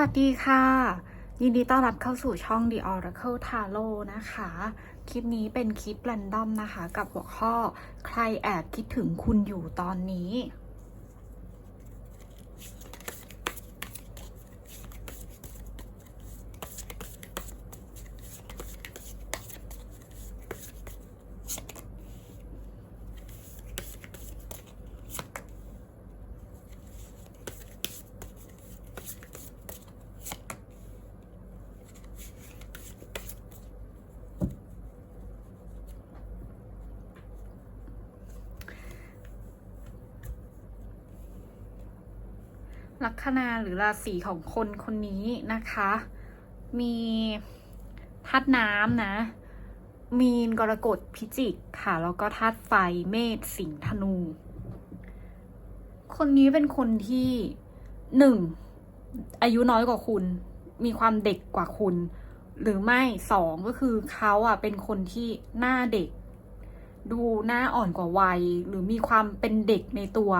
วัสดีค่ะ ยินดีต้อนรับเข้าสู่ช่อง The Oracle Tarot นะคะ คลิปนี้เป็นคลิปแรนดอมนะคะ กับหัวข้อใครแอบคิดถึงคุณอยู่ตอนนี้ ลัคนาหรือราศีของคนคนนี้นะคะ มีธาตุน้ำนะ มีนกรกฎพิจิกค่ะ แล้วก็ธาตุไฟเมษสิงห์ธนู คนนี้เป็นคนที่หนึ่งอายุน้อยกว่าคุณ มีความเด็กกว่าคุณ หรือไม่สองก็คือเขาอะเป็นคนที่หน้าเด็ก ดูหน้าอ่อนกว่าวัย หรือมีความเป็นเด็กในตัว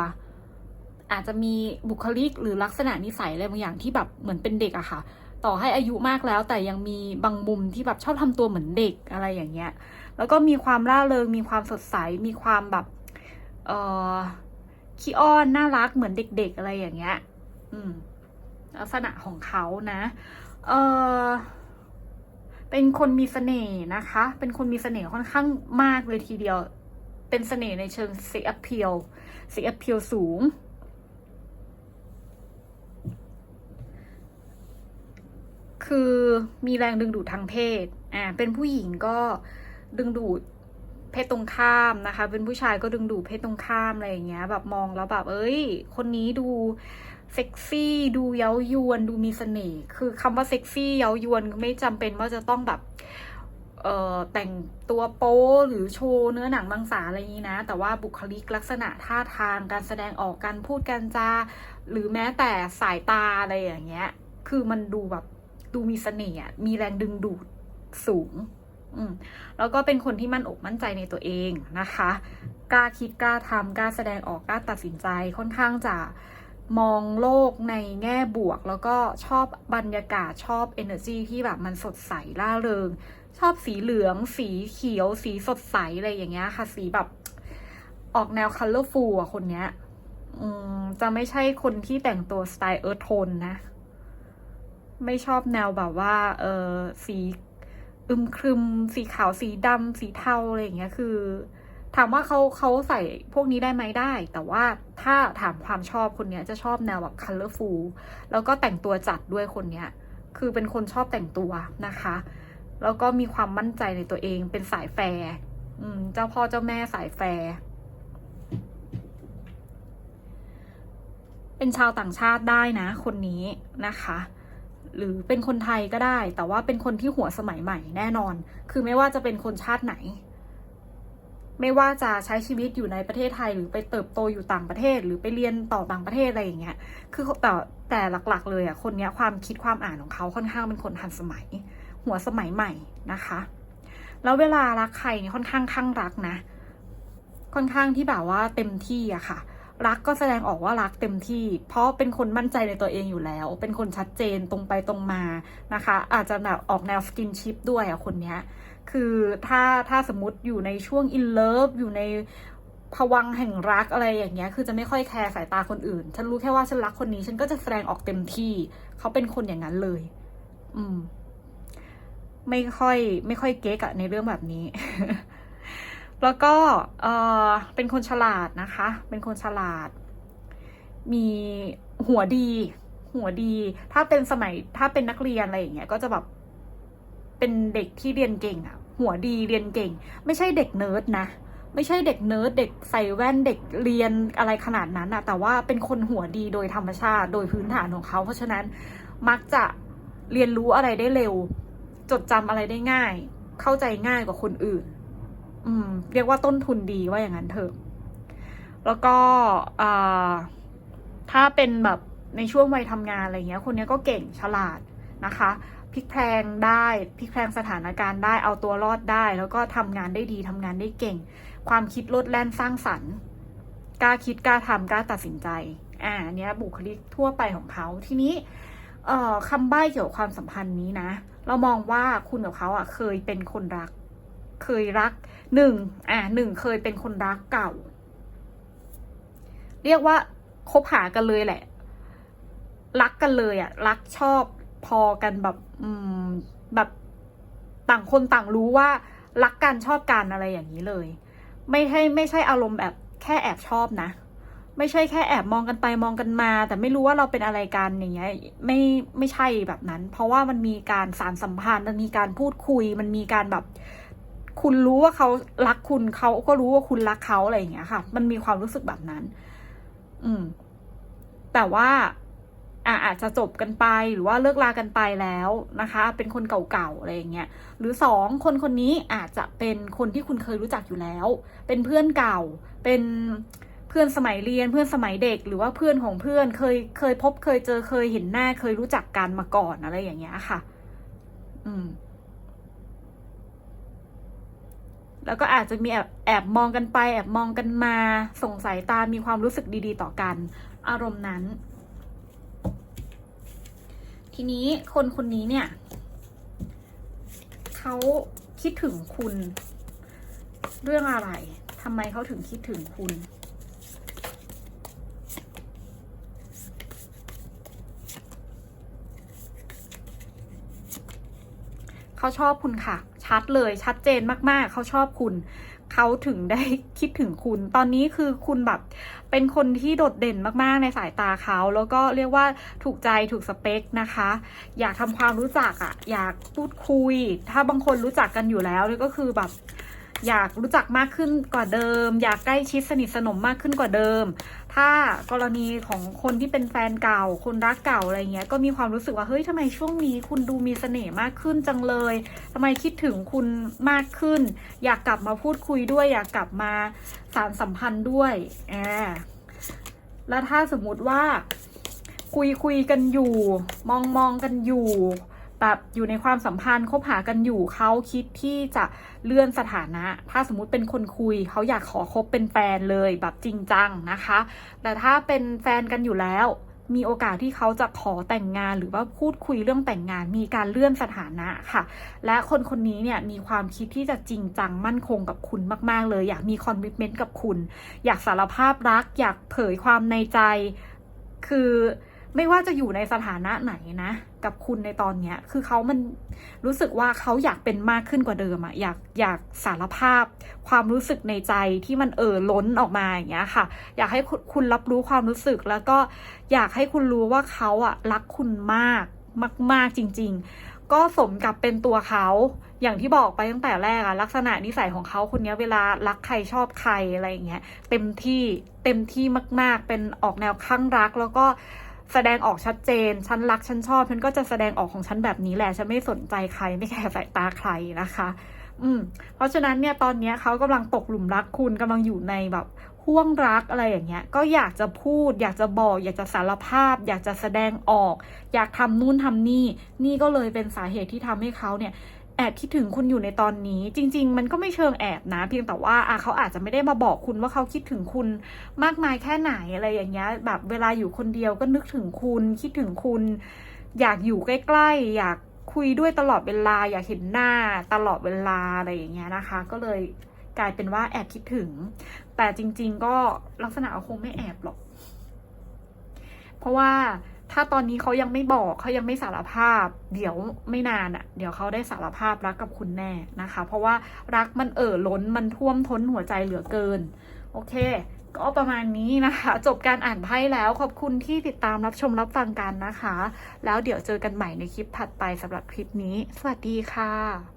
อาจจะมีบุคลิกหรือลักษณะนิสัยอะไรบางอย่างที่แบบเหมือนเป็นเด็กอะค่ะ ต่อให้อายุมากแล้ว แต่ยังมีบางมุมที่แบบชอบทำตัวเหมือนเด็กอะไรอย่างเงี้ย แล้วก็มีความร่าเริง มีความสดใส มีความแบบเออขี้อ้อนน่ารักเหมือนเด็ก ๆอะไรอย่างเงี้ย อืม ลักษณะของเขานะ เออเป็นคนมีเสน่ห์นะคะ เป็นคนมีเสน่ห์ค่อนข้างมากเลยทีเดียว เป็นเสน่ห์ในเชิงเซ็กเพียวเซ็กเพียวสูง คือมีแรงดึงดูดทางเพศ อ่า เป็นผู้หญิงก็ดึงดูดเพศตรงข้ามนะคะ เป็นผู้ชายก็ดึงดูดเพศตรงข้ามอะไรอย่างเงี้ย แบบมองแล้วแบบ เอ้ย คนนี้ดูเซ็กซี่ดูเย้ายวนดูมีเสน่ห์ คือคำว่าเซ็กซี่เย้ายวนไม่จำเป็นว่าจะต้องแบบเอ่อแต่งตัวโป๊หรือโชว์เนื้อหนังมังสาอะไรอย่างนี้นะ แต่ว่าบุคลิกลักษณะท่าทางการแสดงออกการพูดการจาหรือแม้แต่สายตาอะไรอย่างเงี้ย คือมันดูแบบ ดูมีเสน่ห์มีแรงดึงดูดสูงแล้วก็เป็นคนที่มั่นอกมั่นใจในตัวเองนะคะ กล้าคิดกล้าทำกล้าแสดงออกกล้าตัดสินใจค่อนข้างจะมองโลกในแง่บวก แล้วก็ชอบบรรยากาศชอบ energy ที่แบบมันสดใสร่าเริง ชอบสีเหลือง สีเขียว สีสดใสอะไรอย่างเงี้ยค่ะ สีแบบออกแนว colorful อะคนเนี้ยจะไม่ใช่คนที่แต่งตัวสไตล์เอิร์ธโทนนะ ไม่ชอบแนวแบบว่า เออสีอึมครึม สีขาวสีดำสีเทาอะไรอย่างเงี้ยคือ ถามว่าเขาเขาใส่พวกนี้ได้ไหมได้ แต่ว่าถ้าถามความชอบคนเนี้ยจะชอบแนวแบบ colorful แล้วก็แต่งตัวจัดด้วยคนเนี้ย คือเป็นคนชอบแต่งตัวนะคะ แล้วก็มีความมั่นใจในตัวเองเป็นสายแฟร์เจ้าพ่อเจ้าแม่สายแฟร์เป็นชาวต่างชาติได้นะ คนนี้นะคะ หรือเป็นคนไทยก็ได้ แต่ว่าเป็นคนที่หัวสมัยใหม่แน่นอน คือไม่ว่าจะเป็นคนชาติไหน ไม่ว่าจะใช้ชีวิตอยู่ในประเทศไทย หรือไปเติบโตอยู่ต่างประเทศ หรือไปเรียนต่อต่างประเทศอะไรอย่างเงี้ย คือแต่แต่หลักๆ เลยอะคนเนี้ยความคิดความอ่านของเขาค่อนข้างเป็นคนทันสมัย หัวสมัยใหม่นะคะ แล้วเวลารักใครเนี่ยค่อนข้างข้างรักนะ ค่อนข้างที่แบบว่าเต็มที่อะค่ะ รักก็แสดงออกว่ารักเต็มที่ เพราะเป็นคนมั่นใจในตัวเองอยู่แล้ว เป็นคนชัดเจนตรงไปตรงมานะคะ อาจจะแบบออกแนวสกินชิปด้วยอะคนเนี้ยคือถ้าถ้าสมมติอยู่ในช่วงอินเลิฟอยู่ในภวังแห่งรักอะไรอย่างเงี้ย คือจะไม่ค่อยแคร์สายตาคนอื่น ฉันรู้แค่ว่าฉันรักคนนี้ ฉันก็จะแสดงออกเต็มที่ เขาเป็นคนอย่างนั้นเลย อืม ไม่ค่อย ไม่ค่อยเก๊กอะในเรื่องแบบนี้ แล้วก็เออเป็นคนฉลาดนะคะ เป็นคนฉลาด มีหัวดี หัวดี ถ้าเป็นสมัยถ้าเป็นนักเรียนอะไรอย่างเงี้ยก็จะแบบเป็นเด็กที่เรียนเก่งอะหัวดีเรียนเก่ง ไม่ใช่เด็กเนิร์ดนะไม่ใช่เด็กเนิร์ดเด็กใส่แว่นเด็กเรียนอะไรขนาดนั้นอะแต่ว่าเป็นคนหัวดีโดยธรรมชาติโดยพื้นฐานของเขาเพราะฉะนั้นมักจะเรียนรู้อะไรได้เร็ว จดจำอะไรได้ง่าย เข้าใจง่ายกว่าคนอื่น อืม เรียกว่าต้นทุนดีว่าอย่างนั้นเถอะ แล้วก็อาถ้าเป็นแบบในช่วงวัยทำงานอะไรเงี้ย คนนี้ก็เก่งฉลาดนะคะพลิกแพลงได้พลิกแพลงสถานการณ์ได้เอาตัวรอดได้ แล้วก็ทำงานได้ดีทำงานได้เก่ง ความคิดลดแล่นสร้างสรรค์กล้าคิดกล้าทำกล้าตัดสินใจ อ่าเนี้ยบุคลิกทั่วไปของเขาทีนี้เอ่อคำใบ้เกี่ยวกับความสัมพันธ์นี้นะ เรามองว่าคุณกับเขาอะเคยเป็นคนรัก เคยรักหนึ่งอะหนึ่งเคยเป็นคนรักเก่า เรียกว่าคบหากันเลยแหละ รักกันเลยอะรักชอบพอกันแบบอืมแบบต่างคนต่างรู้ว่ารักกันชอบกันอะไรอย่างนี้เลย ไม่ใช่ไม่ใช่อารมณ์แบบแค่แอบชอบนะ ไม่ใช่แค่แอบมองกันไปมองกันมา แต่ไม่รู้ว่าเราเป็นอะไรกันอย่างเงี้ยไม่ไม่ใช่แบบนั้น เพราะว่ามันมีการสารสัมพันธ์มันมีการพูดคุย มันมีการแบบ คุณรู้ว่าเขารักคุณเขาก็รู้ว่าคุณรักเขาอะไรอย่างเงี้ยค่ะ มันมีความรู้สึกแบบนั้น อืม แต่ว่าอะอาจจะจบกันไปหรือว่าเลิกลากันไปแล้วนะคะ เป็นคนเก่าๆอะไรอย่างเงี้ยหรือสองคนคนนี้อาจจะเป็นคนที่คุณเคยรู้จักอยู่แล้ว เป็นเพื่อนเก่า เป็นเพื่อนสมัยเรียนเพื่อนสมัยเด็ก หรือว่าเพื่อนของเพื่อนเคยเคยพบเคยเจอเคยเห็นหน้าเคยรู้จักกันมาก่อนอะไรอย่างเงี้ยค่ะ อืม แล้วก็อาจจะมีแอบแอบมองกันไป แอบมองกันมา ส่งสายตา มีความรู้สึกดีๆ ต่อกัน อารมณ์นั้น ทีนี้คนคนนี้เนี่ย เขาคิดถึงคุณ เรื่องอะไรทำไมเขาถึงคิดถึงคุณเขาชอบคุณค่ะ ชัดเลยชัดเจนมากๆ เขาชอบคุณเขาถึงได้คิดถึงคุณ ตอนนี้คือคุณแบบเป็นคนที่โดดเด่นมากๆในสายตาเขา แล้วก็เรียกว่าถูกใจถูกสเปคนะคะ อยากทำความรู้จักอะ่ะ อยากพูดคุย ถ้าบางคนรู้จักกันอยู่แล้วก็คือแบบ อยากรู้จักมากขึ้นกว่าเดิม อยากใกล้ชิดสนิทสนมมากขึ้นกว่าเดิม ถ้ากรณีของคนที่เป็นแฟนเก่า คนรักเก่าอะไรเงี้ยก็มีความรู้สึกว่าเฮ้ยทำไมช่วงนี้คุณดูมีเสน่ห์มากขึ้นจังเลยทำไมคิดถึงคุณมากขึ้น อยากกลับมาพูดคุยด้วย อยากกลับมาสารสัมพันธ์ด้วยแอบแล้วถ้าสมมุติว่าคุยคุยกันอยู่ มองมองกันอยู่ แบบอยู่ในความสัมพันธ์คบหากันอยู่เขาคิดที่จะเลื่อนสถานะ ถ้าสมมุติเป็นคนคุยเขาอยากขอคบเป็นแฟนเลยแบบจริงจังนะคะ แต่ถ้าเป็นแฟนกันอยู่แล้ว มีโอกาสที่เขาจะขอแต่งงานหรือว่าพูดคุยเรื่องแต่งงาน มีการเลื่อนสถานะค่ะ และคนคนนี้เนี่ยมีความคิดที่จะจริงจังมั่นคงกับคุณมาก ๆ เลย อยากมีคอนมิชเมนต์กับคุณ อยากสารภาพรัก อยากเผยความในใจ คือไม่ว่าจะอยู่ในสถานะไหนนะ กับคุณในตอนเนี้ย คือเขามันรู้สึกว่าเขาอยากเป็นมากขึ้นกว่าเดิมอะอยากอยากสารภาพ ความรู้สึกในใจที่มันเอ่อล้นออกมาอย่างเงี้ยค่ะ อยากให้คุณรับรู้ความรู้สึกแล้วก็อยากให้คุณรู้ว่าเขาอะรักคุณมากมากๆจริง ๆ ก็สมกับเป็นตัวเขาอย่างที่บอกไปตั้งแต่แรกอะลักษณะนิสัยของเขาคนนี้เวลารักใครชอบใครอะไรอย่างเงี้ย เต็มที่เต็มที่มาก ๆ เป็นออกแนวข้างรักแล้วก็ แสดงออกชัดเจน ฉันรักฉันชอบ ฉันก็จะแสดงออกของฉันแบบนี้แหละ ฉันไม่สนใจใคร ไม่แคร์สายตาใครนะคะ อืม เพราะฉะนั้นเนี่ยตอนนี้เขากำลังตกหลุมรักคุณกำลังอยู่ในแบบห่วงรักอะไรอย่างเงี้ย ก็อยากจะพูด อยากจะบอก อยากจะสารภาพ อยากจะแสดงออก อยากทำนู่นทำนี่ นี่ก็เลยเป็นสาเหตุที่ทำให้เขาเนี่ย แอบคิดถึงคุณอยู่ในตอนนี้ จริง ๆ มันก็ไม่เชิงแอบนะ เพียงแต่ว่าอะเขาอาจจะไม่ได้มาบอกคุณว่าเขาคิดถึงคุณมากมายแค่ไหนอะไรอย่างเงี้ย แบบเวลาอยู่คนเดียวก็นึกถึงคุณ คิดถึงคุณ อยากอยู่ใกล้ ๆ อยากคุยด้วยตลอดเวลา อยากเห็นหน้าตลอดเวลาอะไรอย่างเงี้ยนะคะ ก็เลยกลายเป็นว่าแอบคิดถึง แต่จริง ๆ ก็ลักษณะคงไม่แอบหรอก เพราะว่า ถ้าตอนนี้เขายังไม่บอกเขายังไม่สารภาพ เดี๋ยวไม่นานอะ่ะ เดี๋ยวเขาได้สารภาพรักกับคุณแน่นะคะ เพราะว่ารักมันเอ่อล้นมันท่วมท้นหัวใจเหลือเกิน โอเค ก็ประมาณนี้นะคะ จบการอ่านไพ่แล้วขอบคุณที่ติดตามรับชมรับฟังกันนะคะ แล้วเดี๋ยวเจอกันใหม่ในคลิปถัดไปสำหรับคลิปนี้ สวัสดีค่ะ